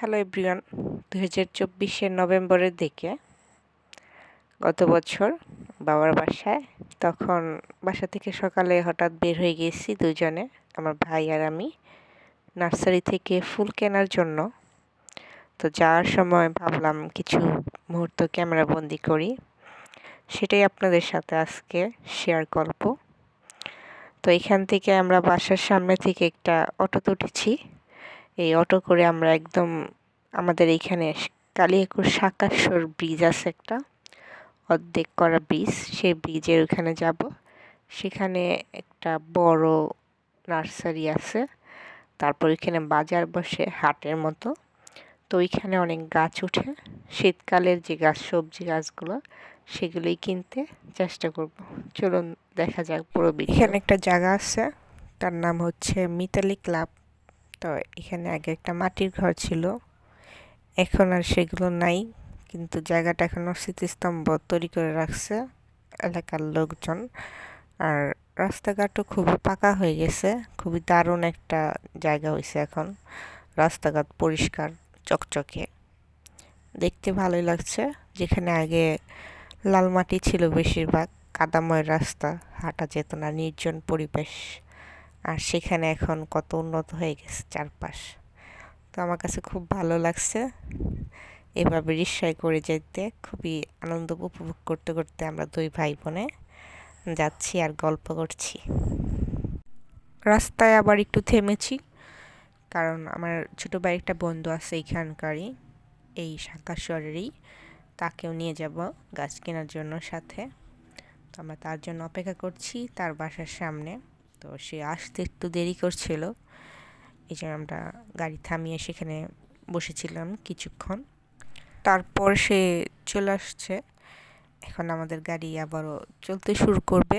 Hello everyone দু হাজার চব্বিশের নভেম্বরের দিকে গত বছর বাবার বাসায়, তখন বাসা থেকে সকালে হঠাৎ বের হয়ে গেছি দুজনে, আমার ভাই আর আমি, নার্সারি থেকে ফুল কেনার জন্য। তো যাওয়ার সময় ভাবলাম কিছু মুহূর্ত ক্যামেরা বন্দি করি। সেটাই আপনাদের সাথে আজকে শেয়ার করব। তো এখান থেকে আমরা বাসার সামনে থেকে একটা অটোতে উঠেছি এই অটো করে আমরা একদম আমাদের এইখানে কালিয়াকুর সাকাশ্বর ব্রিজ আছে একটা, অর্ধেক করা ব্রিজ সেই ব্রিজের ওখানে যাব। সেখানে একটা বড় নার্সারি আছে, তারপর ওইখানে বাজার বসে হাটের মতো। তো ওইখানে অনেক গাছ উঠে, শীতকালের যে গাছ, সবজি গাছগুলো, সেগুলোই কিনতে চেষ্টা করব। চলুন দেখা যাক পুরো এখানে একটা জায়গা আছে, তার নাম হচ্ছে মিতালি ক্লাব। তো এখানে আগে একটা মাটির ঘর ছিল। এখন আর সেগুলো নাই, কিন্তু জায়গাটা এখনও স্মৃতিস্তম্ভ তৈরি করে রাখছে এলাকার লোকজন। আর রাস্তাঘাটও খুবই পাকা হয়ে গেছে, খুবই দারুণ একটা জায়গা হয়েছে এখন। রাস্তাঘাট পরিষ্কার, চকচকে। দেখতে ভালোই লাগছে, যেখানে আগে লাল মাটি ছিল বেশিরভাগ, কাদাময় রাস্তা, হাঁটা যেত না, নির্জন পরিবেশ। আর সেখানে এখন কত উন্নত হয়ে গেছে চারপাশ। তো আমার কাছে খুব ভালো লাগছে। এভাবে রিক্সায় করে যেতে। খুবই আনন্দ উপভোগ করতে করতে আমরা দুই ভাই বোনে যাচ্ছি আর গল্প করছি। রাস্তায় আবার একটু থেমেছি, কারণ আমার ছোটো ভাই একটা বন্ধু আছে এইখানকারই, এই শাকাশ্বরেরই তাকেও নিয়ে যাব গাছ কেনার জন্য সাথে। তো আমরা তার জন্য অপেক্ষা করছি, তার বাসার সামনে। তো সে আসতে একটু দেরি করছিল। এই জন্য আমরা গাড়ি থামিয়ে সেখানে বসেছিলাম কিছুক্ষণ। তারপর সে চলে আসছে। এখন আমাদের গাড়ি আবারও চলতে শুরু করবে।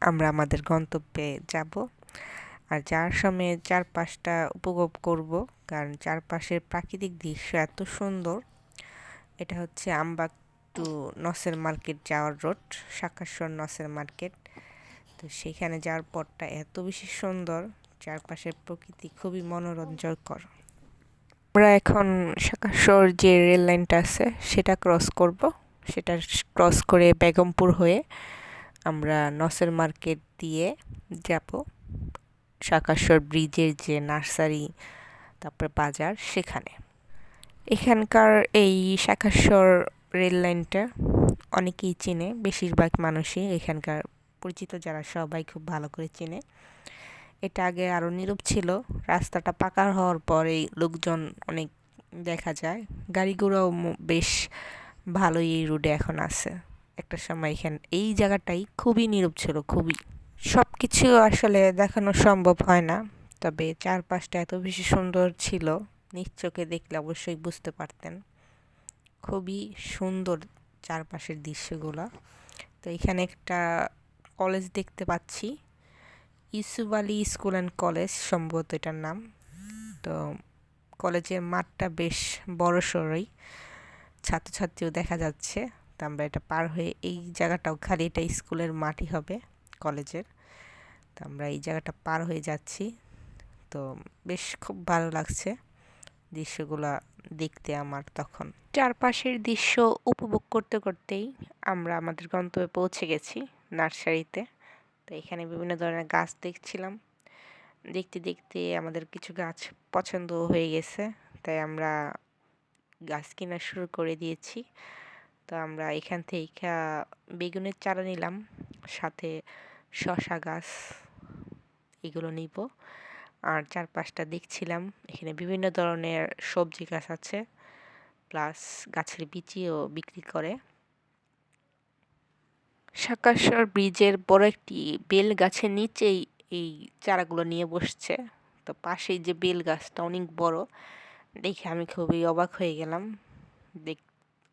আমরা আমাদের গন্তব্যে যাব। আর যার সময় চারপাশটা উপভোগ করব, কারণ চারপাশের প্রাকৃতিক দৃশ্য এত সুন্দর। এটা হচ্ছে আমবাগ টু নসের মার্কেট যাওয়ার রোড শাকাশ্বর নসের মার্কেট। তো সেখানে যাওয়ার পরটা এত বেশি সুন্দর, চারপাশের প্রকৃতি খুবই মনোরঞ্জকর আমরা এখন শাকাশ্বর যে রেল লাইনটা আছে, সেটা ক্রস করব। সেটা ক্রস করে বেগমপুর হয়ে আমরা নসের মার্কেট দিয়ে যাব। শাকাশ্বর ব্রিজের যে নার্সারি, তারপরে বাজার সেখানে। এখানকার এই শাকাশ্বর রেল লাইনটা অনেকেই চিনে, বেশিরভাগ মানুষই এখানকার পরিচিত যারা সবাই খুব ভালো করে চেনে। এটা আগে আরও নীরব ছিল। রাস্তাটা পাকা হওয়ার পরে লোকজন অনেক দেখা যায়। গাড়ি ঘোড়াও বেশ ভালোই এই রোডে এখন আছে। একটা সময় এখানে, এই জায়গাটাই খুবই নীরব ছিল, খুবই। সব কিছু আসলে দেখানো সম্ভব হয় না, তবে চারপাশটা এত বেশি সুন্দর ছিল, নিজ চোখে দেখলে অবশ্যই বুঝতে পারতেন। খুবই সুন্দর চারপাশের দৃশ্যগুলো। তো এখানে একটা কলেজ দেখতে পাচ্ছি। Yusuf Ali school and college সম্ভবত এটার নাম। তো কলেজের মাঠটা বেশ বড় সড়ই। ছাত্রছাত্রীও দেখা যাচ্ছে। তো আমরা এটা পার হয়ে এই জায়গাটাও খালি এটা স্কুলের মাঠই হবে কলেজের। তো আমরা এই জায়গাটা পার হয়ে যাচ্ছি। তো বেশ খুব ভালো লাগছে দৃশ্যগুলা দেখতে আমার তখন। চারপাশের দৃশ্য উপভোগ করতে করতেই আমরা আমাদের গন্তব্যে পৌঁছে গেছি। নার্সারিতে। তো এখানে বিভিন্ন ধরনের গাছ দেখছিলাম। দেখতে দেখতে আমাদের কিছু গাছ পছন্দ হয়ে গেছে। তাই আমরা গাছ কেনা শুরু করে দিয়েছি। তো আমরা এখান থেকে বেগুনের চারা নিলাম, সাথে শশা গাছ এগুলো নিব। আর চারপাশটা দেখছিলাম, এখানে বিভিন্ন ধরনের সবজি গাছ আছে, প্লাস গাছের বিচিও বিক্রি করে। শাকাশ্বর ব্রিজের বড় একটি বেল গাছের নিচেই এই চারাগুলো নিয়ে বসছে। তো পাশেই যে বেল গাছটা অনেক বড়, দেখে আমি খুবই অবাক হয়ে গেলাম। দেখ,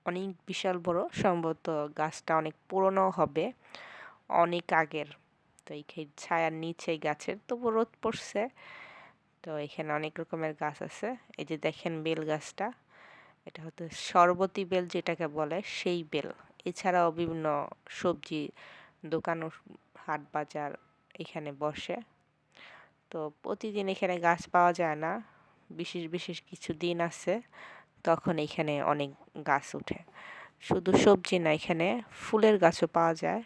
অনেক বিশাল বড়, সম্ভবত গাছটা অনেক পুরনো হবে, অনেক আগের। তো এই ছায়ার নিচে গাছের তবু রোদ পড়ছে। তো এখানে অনেক রকমের গাছ আছে। এই যে দেখেন বেল গাছটা, এটা হচ্ছে সরবতী বেল যেটাকে বলে, সেই বেল। এছাড়াও বিভিন্ন সবজি দোকান হাট বাজার এখানে বসে। তো প্রতিদিন এখানে গাছ পাওয়া যায় না। বিশেষ বিশেষ কিছু দিন আছে, তখন এখানে অনেক গাছ ওঠে। শুধু সবজি না, এখানে ফুলের গাছও পাওয়া যায়।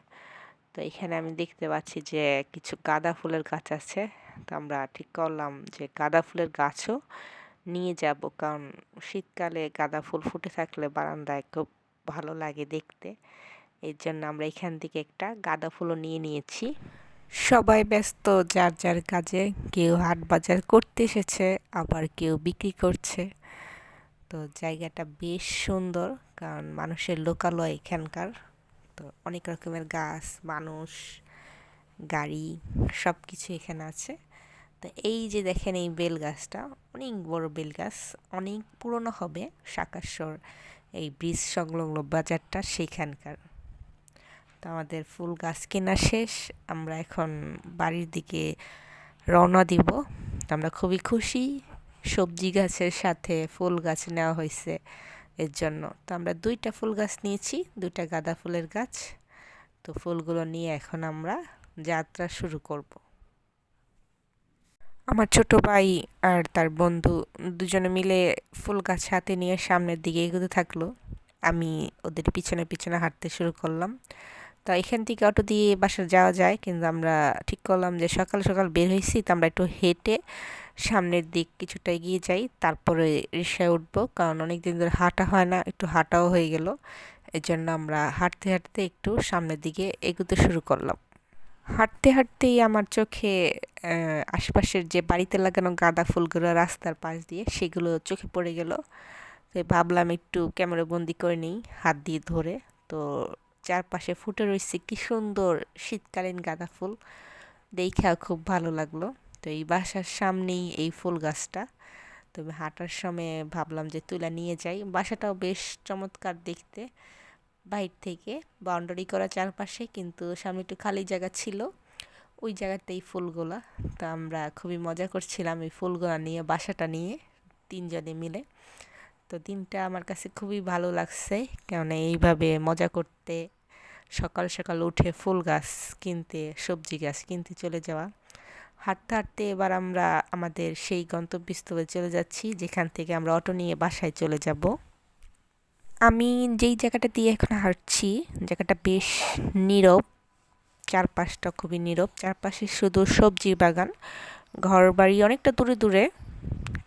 তো এখানে আমি দেখতে পাচ্ছি যে কিছু গাঁদা ফুলের গাছ আছে। তো আমরা ঠিক করলাম যে গাঁদা ফুলের গাছও নিয়ে যাব, কারণ শীতকালে গাঁদা ফুল ফুটে থাকলে বারান্দায় খুব ভালো লাগে দেখতে। এর জন্য আমরা এখান থেকে একটা গাঁদা ফুলও নিয়ে নিয়েছি। সবাই ব্যস্ত, যার যার কাজে। কেউ হাট বাজার করতে এসেছে, আবার কেউ বিক্রি করছে। তো জায়গাটা বেশ সুন্দর, কারণ মানুষের লোকালয় এখানকার। তো অনেক রকমের গাছ, মানুষ, গাড়ি সব কিছু এখানে আছে। তো এই যে দেখেন এই বেল গাছটা, অনেক বড় বেল গাছ, অনেক পুরনো হবে শাকাশ্বর এই সংলগ্ন বাজারটা সেইখানকার। তো আমাদের ফুল গাছ কেনা শেষ। আমরা এখন বাড়ির দিকে রওনা দিব। আমরা খুবই খুশি সবজি গাছের সাথে ফুল গাছ নেওয়া হয়েছে এর জন্য। তো আমরা দুইটা ফুল গাছ নিয়েছি, দুইটা গাঁদা ফুলের গাছ। তো ফুলগুলো নিয়ে এখন আমরা যাত্রা শুরু করব। আমার ছোট ভাই আর তার বন্ধু দুজনে মিলে ফুল গাছ হাতে নিয়ে সামনের দিকে এগোতে থাকল। আমি ওদের পিছনে পিছনে হাঁটতে শুরু করলাম। তা এখান থেকে অটো দিয়ে বাসা যাওয়া যায়, কিন্তু আমরা ঠিক করলাম যে সকাল সকাল বের হয়েছি, তো আমরা একটু হেঁটে সামনের দিক কিছুটা এগিয়ে যাই। তারপরে রিক্সায় উঠবো, কারণ অনেক দিন ধরে হাঁটা হয় না, একটু হাঁটাও হয়ে গেল। এই জন্য আমরা হাঁটতে হাঁটতে একটু সামনের দিকে এগোতে শুরু করলাম। হাঁটতে হাঁটতেই আমার চোখে আশপাশের যে বাড়িতে লাগানো গাঁদা ফুলগুলো রাস্তার পাশ দিয়ে, সেগুলো চোখে পড়ে গেল। তো ভাবলাম একটু ক্যামেরা বন্দি করে নিই, হাত দিয়ে ধরে। তো চারপাশে ফুটে রয়েছে কি সুন্দর শীতকালীন গাঁদা ফুল। দেখা খুব ভালো লাগল। তো এই বাসার সামনেই এই ফুল গাছটা। তবে হাঁটার সময় ভাবলাম যে তুলা নিয়ে যাই। বাসাটাও বেশ চমৎকার দেখতে। বাইর থেকে বাউন্ডারি করা চারপাশে, কিন্তু সামনে একটু খালি জায়গা ছিল। ওই জায়গাতেই ফুলগুলা। তো আমরা খুবই মজা করছিলাম এই ফুলগুলা নিয়ে, বাসাটা নিয়ে, তিনজনে মিলে। তো দিনটা আমার কাছে খুবই ভালো লাগছে, কেননা এইভাবে মজা করতে, সকাল সকাল উঠে ফুল গাছ কিনতে, সবজি গাছ কিনতে চলে যাওয়া। হাঁটতে হাঁটতে এবার আমরা আমাদের সেই গন্তব্যস্থলে চলে যাচ্ছি, যেখান থেকে আমরা অটো নিয়ে বাসায় চলে যাব। আমি যেই জায়গাটা দিয়ে এখন হাঁটছি, জায়গাটা বেশ নীরব, চারপাশটা খুবই নীরব, চারপাশে শুধু সবজি বাগান ঘর বাড়ি অনেকটা দূরে দূরে,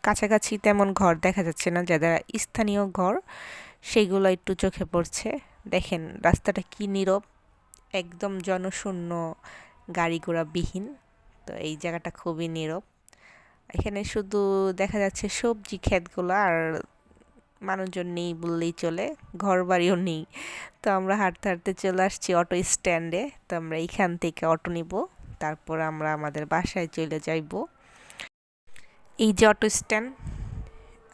কাছাকাছি তেমন ঘর দেখা যাচ্ছে না যারা স্থানীয় ঘর, সেগুলো একটু চোখে পড়ছে। দেখেন রাস্তাটা কি নীরব, একদম জনশূন্য গাড়ি ঘোড়া বিহীন তো এই জায়গাটা খুবই নীরব। এখানে শুধু দেখা যাচ্ছে সবজি ক্ষেতগুলো আর মানুষজন নেই বললেই চলে ঘর বাড়িও নেই। তো আমরা হাঁটতে হাঁটতে চলে আসছি অটো স্ট্যান্ডে। তো আমরা এইখান থেকে অটো নিব, তারপর আমরা আমাদের বাসায় চলে যাইব। এই যে অটো স্ট্যান্ড,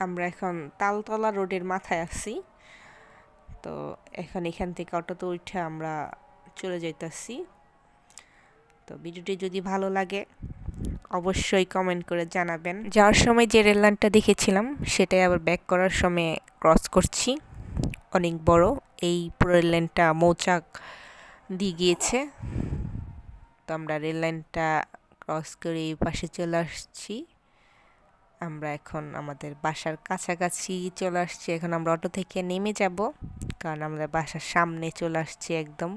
আমরা এখন তালতলা রোডের মাথায় আছি। তো এখন এখান থেকে অটোতে উঠে আমরা চলে যাইতেছি। তো ভিডিওটি যদি ভালো লাগে অবশ্যই কমেন্ট করে জানাবেন। যাওয়ার সময় যে রেল লাইনটা দেখেছিলাম, সেটাই আবার ব্যাক করার সময় ক্রস করছি। অনেক বড়, এই পুরো রেল লাইনটা মৌচাক দিয়ে গিয়েছে। তো আমরা রেল লাইনটা ক্রস করে এই পাশে চলে আসছি। আমরা এখন আমাদের বাসার কাছাকাছি চলে আসছি। এখন আমরা অটো থেকে নেমে যাব, কারণ আমাদের বাসার সামনে চলে আসছি একদম।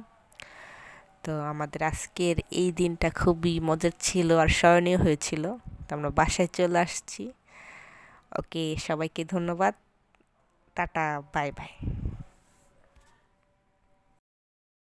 তো আমাদের আজকের এই দিনটা খুবই মজার ছিল আর স্মরণীয় হয়েছিল। তো আমরা বাসায় চলে আসছি। ওকে, সবাইকে ধন্যবাদ। টাটা, বাই বাই।